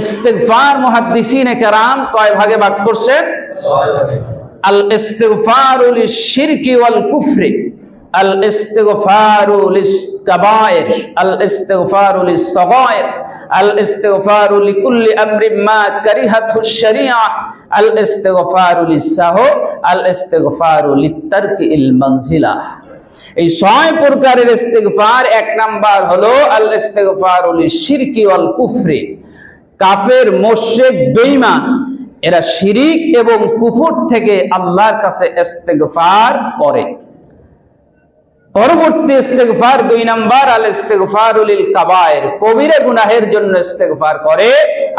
ইস্তেগফার মুহাদ্দিসিনে কেরাম কয় ভাগে ভাগ করছেন আল ইস্তেগফারু লিশিরকি ওয়াল কুফরি, আল ইস্তেগফারু লিসকাবায়ের আল ইস্তেগফারু লিসসাগায়ের আল ইস্তেগফারু লিকুল্লি আমরিন মা কারিহাতহু শারিআহ আল ইস্তেগফারু লিসাহ আল ইস্তেগফারু লিতারকিল মানজিলাহ এই ছয় প্রকারের ইস্তেগফার এক নাম্বার হলো আল ইস্তেগফারু লিশিরকি ওয়াল কুফরি কাফের মোশেক বেঈমান, এরা শিরিক এবং কুফুর থেকে আল্লাহর কাছে ইস্তেগফার করে। পরবর্তী ইস্তেগফার দুই নাম্বার আল ইস্তেগফারুল কাবায়ের, কবিরা গুনাহের জন্য ইস্তেগফার করে।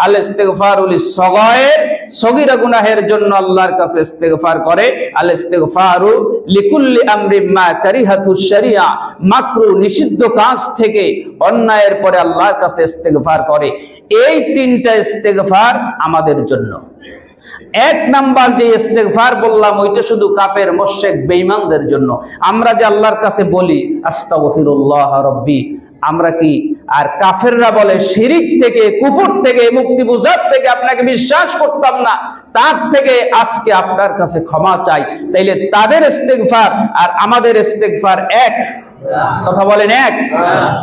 আল ইস্তেগফারুল সগায়ের, সগীরা গুনাহের জন্য আল্লাহর কাছে ইস্তেগফার করে। আল ইস্তেগফারু লিকুল্লি আমরি মা কারিহাতু শরিয়া, মাকরু নিষিদ্ধ কাজ থেকে অন্যায়ের পরে আল্লাহর কাছে ইস্তেগফার করে। এই তিনটা ইস্তেগফার আমাদের জন্য। এক নাম্বার যে ইস্তেগফার বললাম, ওইটা শুধু কাফের মোশেক বেঈমানদের জন্য। আমরা যে আল্লাহর কাছে বলি, আস্তাগফিরুল্লাহ রব্বি, আমরা কি আর কাফেররা বলে, শিরিক থেকে, কুফর থেকে মুক্তি বুঝার থেকে আপনাকে বিশ্বাস করতাম না। তার থেকে আজকে আপনার কাছে ক্ষমা চাই। তাইলে তাদের ইস্তেগফার আর আমাদের ইস্তেগফার এক। কথা বলেন এক।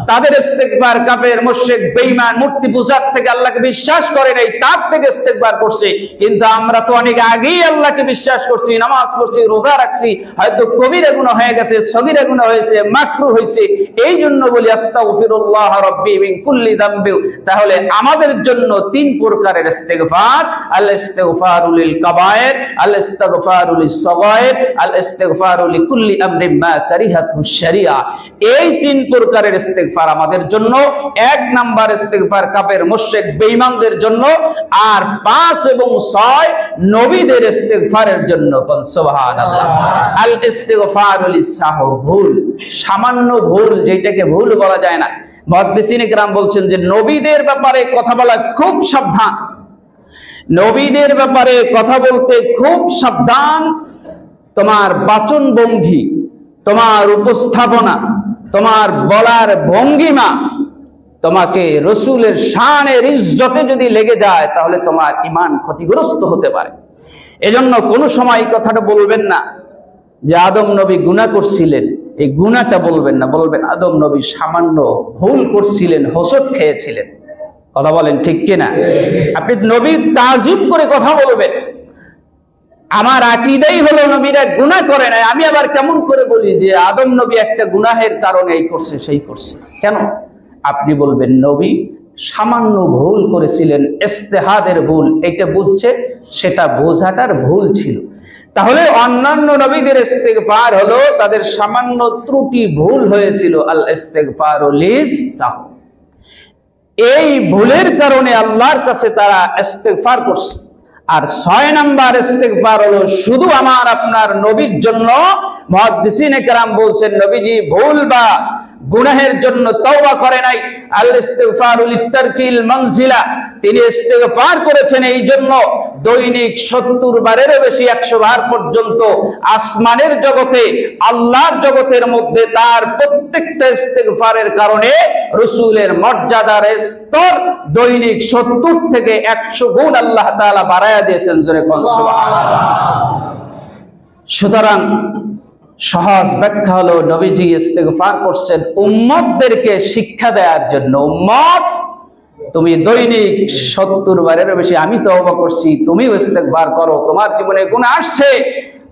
তাদের ইস্তেগফার কাফের, মুশরিক, বেঈমান মূর্তি পূজার থেকে আল্লাহকে বিশ্বাস করে নাই, তার থেকে ইস্তেগফার করছে। কিন্তু আমরা তো অনেক আগেই আল্লাহকে বিশ্বাস করছি, নামাজ পড়ছি, রোজা রাখছি, হয়তো কবিরা গুনাহ হয়ে গেছে সগীরা গুনাহ হয়েছে মাকরু হয়েছে। এই জন্য বলি, আস্তাগফিরুল্লাহ রাব্বি মিন কুল্লি যামবি তাহলে আমাদের জন্য তিন প্রকারের ইস্তেগফার আল ইস্তেগফারু লিল কাবায়ের আল ইস্তেগফারু লিস সগায়ের আল ইস্তেগফারু কুল্লি আমরিন মা কারিহাতহু শারিয়া এই তিন প্রকারের ইস্তেগফার আমাদের জন্য, এক নাম্বার ইস্তেগফার কাফের মুশরিক বেঈমানদের জন্য, আর পাঁচ এবং ছয় নবীদের ইস্তেগফারের জন্য কোন সুবহানাল্লাহ। আল ভুল। সামান্য ভুল, যেটাকে ভুল বলা যায় না। মুহাদ্দিসিনে গ্রাম বলছেন যে, নবীদের ব্যাপারে কথা বলা খুব সাবধান। নবীদের ব্যাপারে কথা বলতে খুব সাবধান। তোমার বাচন ভঙ্গি তোমার উপস্থাপনা, তোমার বলার ভঙ্গিমা তোমাকে রসুলের শানের ইজ্জতে যদি লেগে যায়, তাহলে তোমার ইমান ক্ষতিগ্রস্ত হতে পারে। এজন্য কোনো সময় এই কথাটা বলবেন না যে আদম নবী গুনাহ করছিলেন। এই গুনাহটা বলবেন না, বলবেন আদম নবী সামান্য ভুল করছিলেন, হোসট খেয়েছিলেন। কথা বলেন ঠিক কিনা? আপনি নবী তাজিব করে কথা বলবেন। আমার আকিদাই হলো নবীরা গুনাহ করে নাই। আমি আবার কেমন করে বলি যে আদম নবী একটা গুনাহের কারণে এই করছে, সেই করছে। কেন? আপনি বলবেন, নবী, সামান্য ভুল করেছিলেন, ইস্তেহাদের ভুল এটা বুঝছে, সেটা বোঝাটার ভুল ছিল। তাহলে অন্যান্য নবীদের ইস্তেগফার হলো, তাদের সামান্য ত্রুটি ভুল হয়েছিল, আল ইস্তেগফার লিসাহ এই ভুলের কারণে আল্লাহর কাছে তারা ইস্তেগফার করছে। আর ছয় নাম্বার ইস্তেগফার হলো, শুধু আমার আপনার নবীর জন্য মুহাদ্দিসিনে কেরাম বলছেন, নবীজি, ভুল বা গুনাহের জন্য তওবা করে নাই। আল ইস্তিগফারুল ইত্তারকিল মানজিলা। তিনি ইস্তেগফার করেছেন এই জন্য দৈনিক সত্তর বারেরও বেশি, একশো বার পর্যন্ত আসমানের জগতে, আল্লাহর জগতের মধ্যে তার প্রত্যেকটা ইস্তেগফারের কারণে রসুলের মর্যাদার স্তর দৈনিক সত্তর থেকে একশো গুণ আল্লাহ তাআলা বাড়ায়া দিয়েছেন জোরে কোন সুবহানাল্লাহ। সুতরাং সহজ ব্যাখ্যা হলো নবীজি ইস্তেগফার করছেন উম্মতদেরকে শিক্ষা দেওয়ার জন্য। উম্মত, তুমি দৈনিক সত্তর বারেরও বেশি আমি তো তওবা করছি, তুমিও ইস্তেগফার করো, তোমার জীবনে গুণ আসছে।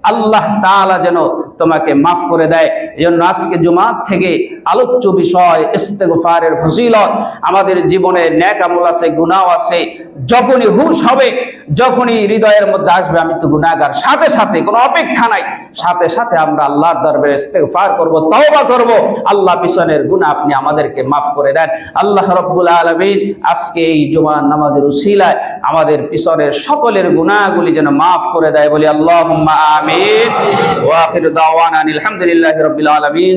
আল্লাহ তাআলা যেন তোমাকে মাফ করে দেয়। এই জন্য আজকে জুমাত থেকে আলোচ্য বিষয় ইস্তেগফারের ফজিলত। আমাদের জীবনে ন্যাক আমল আছে, গুনাহ আছে, যখনই হুশ হবে, যখনই হৃদয়ের মধ্যে আসবে, আমি তো গুনাহগার। সাথে সাথে, কোনো অপেক্ষা নাই। সাথে সাথে আমরা আল্লাহর দরবারে ইস্তেগফার করব, তওবা করব। আল্লাহ পিছনের গুনাহ আপনি আমাদেরকে মাফ করে দেন। আল্লাহ রাব্বুল আলামিন আজকে এই জুমার নামাজের উসিলায় আমাদের পিছনের সকলের গুণাগুলি যেন মাফ করে দেয় বলি আল্লাহ আমিন। আলহামদুলিল্লাহ রবিল আলমিন।